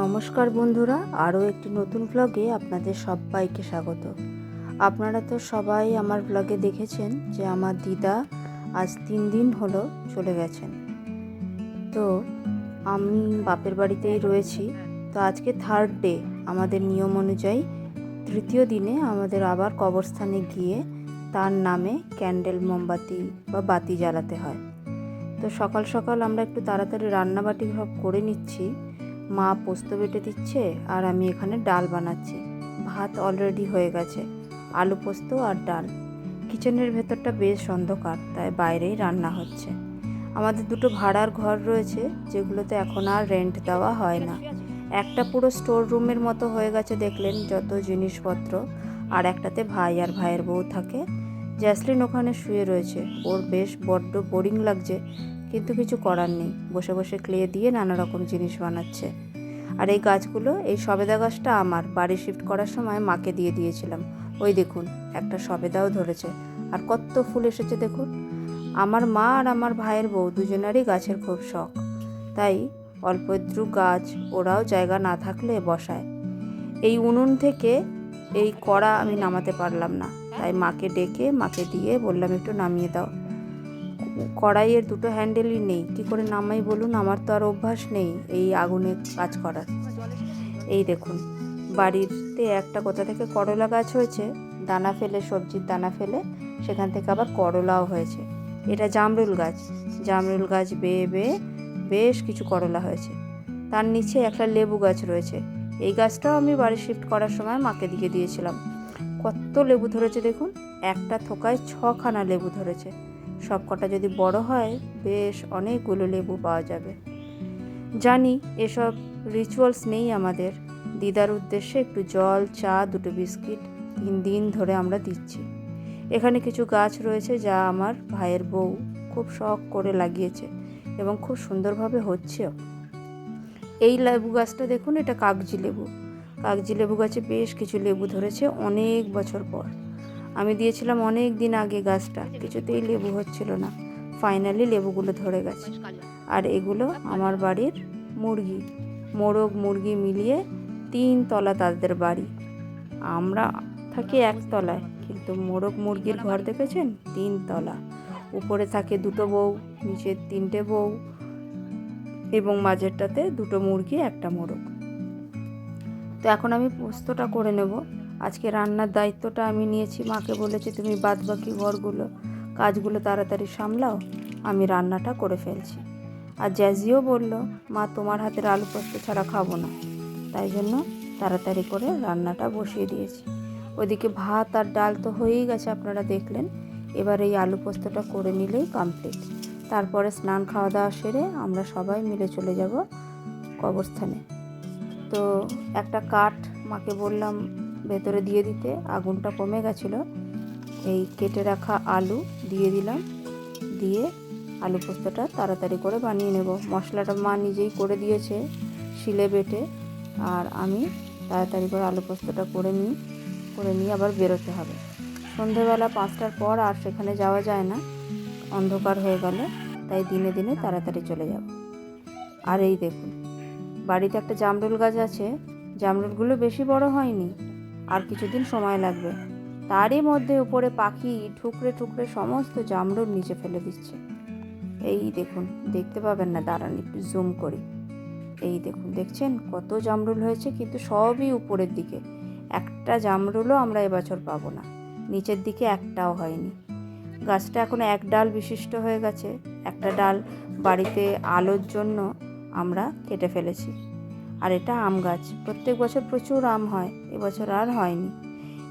নমস্কার বন্ধুরা, আরও একটি নতুন ব্লগে আপনাদের সবাইকে স্বাগত। আপনারা তো সবাই আমার ব্লগে দেখেছেন যে আমার দিদা আজ তিন দিন হলো চলে গেছেন। তো আমি বাপের বাড়িতেই রয়েছি। তো আজকে থার্ড ডে আমাদের নিয়ম অনুযায়ী তৃতীয় দিনে আমাদের আবার কবরস্থানে গিয়ে তার নামে ক্যান্ডেল মোমবাতি বা বাতি জ্বালাতে হয়। তো সকাল সকাল আমরা একটু তাড়াতাড়ি রান্নাবাটি সব করে নিচ্ছি। মা পোস্ত বেটে দিচ্ছে আর আমি এখানে ডাল বানাচ্ছি। ভাত অলরেডি হয়ে গেছে, আলু পোস্ত আর ডাল। কিচেনের ভেতরটা বেশ অন্ধকার, তাই বাইরেই রান্না হচ্ছে। আমাদের দুটো ভাড়ার ঘর রয়েছে, যেগুলোতে এখন আর রেন্ট দেওয়া হয় না। একটা পুরো স্টোর রুমের মতো হয়ে গেছে দেখলেন যত জিনিসপত্র, আর একটাতে ভাই আর ভাইয়ের বউ থাকে। জ্যাসলিন ওখানে শুয়ে রয়েছে, ওর বেশ বড্ড বোরিং লাগছে। কিন্তু কিছু করার নেই। বসে বসে ক্লে দিয়ে নানা রকম জিনিস বানাচ্ছে। আর এই গাছগুলো, এই সবেদা গাছটা আমার বাড়ি শিফট করার সময় মাকে দিয়ে দিয়েছিলাম। ওই দেখুন, একটা সবেদাও ধরেছে। আর কত ফুল এসেছে দেখুন। আমার মা আর আমার ভাইয়ের বউ দুজনেরই গাছের খুব শখ। তাই অল্প একটু গাছ, ওরাও জায়গা না থাকলে বসায়। এই উনুন থেকে এই কড়া আমি নামাতে পারলাম না। তাই মাকে ডেকে, মাকে দিয়ে বললাম, একটু নামিয়ে দাও। কড়াইয়ের দুটো হ্যান্ডেলই নেই। কী করে নামাই বলুন? আমার তো আর অভ্যাস নেই এই আগুনে কাজ করার। এই দেখুন, বাড়িতে একটা কোথা থেকে করলা গাছ হয়েছে, দানা ফেলে, সবজির দানা ফেলে, সেখান থেকে আবার করলাও হয়েছে। এটা জামরুল গাছ। জামরুল গাছ বেয়ে বেয়ে বেশ কিছু করলা হয়েছে। তার নিচে একটা লেবু গাছ রয়েছে। এই গাছটাও আমি বাড়ি শিফট করার সময় মাকে দিকে দিয়েছিলাম। কত লেবু ধরেছে দেখুন, একটা থোকায় ছখানা লেবু ধরেছে। সব কটা যদি বড় হয়, বেশ অনেকগুলো লেবু পাওয়া যাবে। জানি, এসব রিচুয়ালস নেই আমাদের। দিদার উদ্দেশ্যে একটু জল, চা, দুটো বিস্কিট তিন দিন ধরে আমরা দিচ্ছি। এখানে কিছু গাছ রয়েছে যা আমার ভাইয়ের বউ খুব শখ করে লাগিয়েছে এবং খুব সুন্দরভাবে হচ্ছেও। এই লেবু গাছটা দেখুন, এটা কাগজি লেবু। কাগজি লেবু গাছে বেশ কিছু লেবু ধরেছে অনেক বছর পর। আমি দিয়েছিলাম অনেক দিন আগে গাছটা, কিছুতেই লেবু হচ্ছিল না। ফাইনালি লেবুগুলো ধরে গেছে। আর এগুলো আমার বাড়ির মুরগি, মোরগ মুরগি মিলিয়ে তিন তলা তাদের বাড়ি। আমরা থাকি একতলায় কিন্তু মোরগ মুরগির ঘর দেখেছেন? তিন তলা। উপরে থাকে দুটো বউ নিচে তিনটে বউ, এবং মাঝেরটাতে দুটো মুরগি, একটা মোরগ। তো এখন আমি পোস্তটা করে নেব। আজকে রান্নার দায়িত্বটা আমি নিয়েছি, মাকে বলেছি তুমি বাদ বাকি ঘরগুলো কাজগুলো তাড়াতাড়ি সামলাও, আমি রান্নাটা করে ফেলছি। আর জ্যাজিও বলল, মা, তোমার হাতের আলু পোস্ত ছাড়া খাব না। তাই জন্য তাড়াতাড়ি করে রান্নাটা বসিয়ে দিয়েছি। ওদিকে ভাত আর ডাল তো হয়েই গেছে, আপনারা দেখলেন। এবার এই আলু পোস্তটা করে নিলেই কমপ্লিট তারপরে স্নান খাওয়া দাওয়া সেরে আমরা সবাই মিলে চলে যাব কবরস্থানে। তো একটা কাঠ মাকে বললাম ভেতরে দিয়ে দিতে, আগুনটা কমে গেছিল। এই কেটে রাখা আলু দিয়ে দিলাম। দিয়ে আলু পোস্তটা তাড়াতাড়ি করে বানিয়ে নেব। মশলাটা মা নিজেই করে দিয়েছে শিলে বেটে। আর আমি তাড়াতাড়ি করে আলু পোস্তটা করে নিই, করে নিয়ে আবার বেরোতে হবে। সন্ধেবেলা পাঁচটার পর আর সেখানে যাওয়া যায় না। অন্ধকার হয়ে গেলে, তাই দিনে দিনে তাড়াতাড়ি চলে যাব। আর এই দেখুন, বাড়িতে একটা জামরুল গাছ আছে। জামরুলগুলো বেশি বড় হয়নি। আর কিছুদিন সময় লাগবে। তারই মধ্যে উপরে পাখি ঠুকরে ঠুকরে সমস্ত জামরুল নিচে ফেলে দিচ্ছে। এই দেখুন, দেখতে পাবেন না, দাঁড়ান একটু জুম করি। এই দেখুন, দেখছেন? কত জামরুল হয়েছে, কিন্তু সবই উপরের দিকে। একটা জামরুলও আমরা এবছর পাবো না। নিচের দিকে একটাও হয়নি। গাছটা এখন এক ডাল বিশিষ্ট হয়ে গেছে। একটা ডাল বাড়িতে আলোর জন্য আমরা কেটে ফেলেছি। আর এটা আম গাছ। প্রত্যেক বছর প্রচুর আম হয়, এবছর আর হয়নি।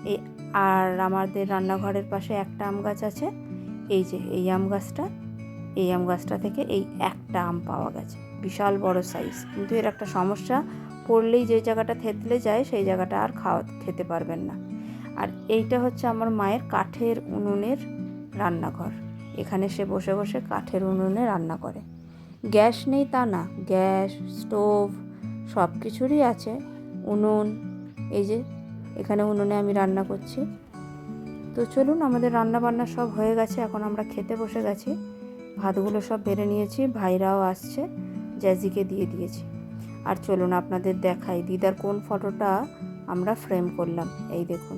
এই আর আমাদের রান্নাঘরের পাশে একটা আম গাছ আছে। এই যে, এই আম গাছটা, এই আম গাছটা থেকে এই একটা আম পাওয়া গেছে। বিশাল বড় সাইজ কিন্তু এর একটা সমস্যা, পড়লেই যে জায়গাটা থেতলে যায়, সেই জায়গাটা আর খাওয়া, খেতে পারবেন না। আর এইটা হচ্ছে আমার মায়ের কাঠের উনুনের রান্নাঘর। এখানে সে বসে বসে কাঠের উনুনে রান্না করে। গ্যাস নেই তা না। গ্যাস, স্টোভ সব কিছুরই আছে। উনুন, এই যে এখানে উনুনে আমি রান্না করছি। তো চলুন, আমাদের রান্না বান্না সব হয়ে গেছে। এখন আমরা খেতে বসে গেছি। ভাতগুলো সব বেড়ে নিয়েছি। ভাইরাও আসছে। জ্যাজিকে দিয়ে দিয়েছি। আর চলুন, আপনাদের দেখাই। দিদার কোন ফটোটা আমরা ফ্রেম করলাম? এই দেখুন।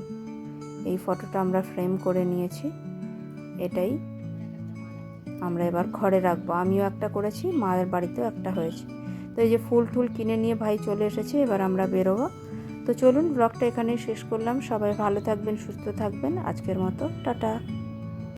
এই ফটোটা আমরা ফ্রেম করে নিয়েছি। এটাই আমরা এবার ঘরে রাখব। আমিও একটা করেছি মায়ের বাড়িতেও একটা হয়েছে। তো এই যে ফুল টুল কিনে নিয়ে ভাই চলে এসেছে, এবার আমরা বেরোবো। তো চলুন ব্লগটা এখানেই শেষ করলাম। সবাই ভালো থাকবেন, সুস্থ থাকবেন। আজকের মতো, টাটা।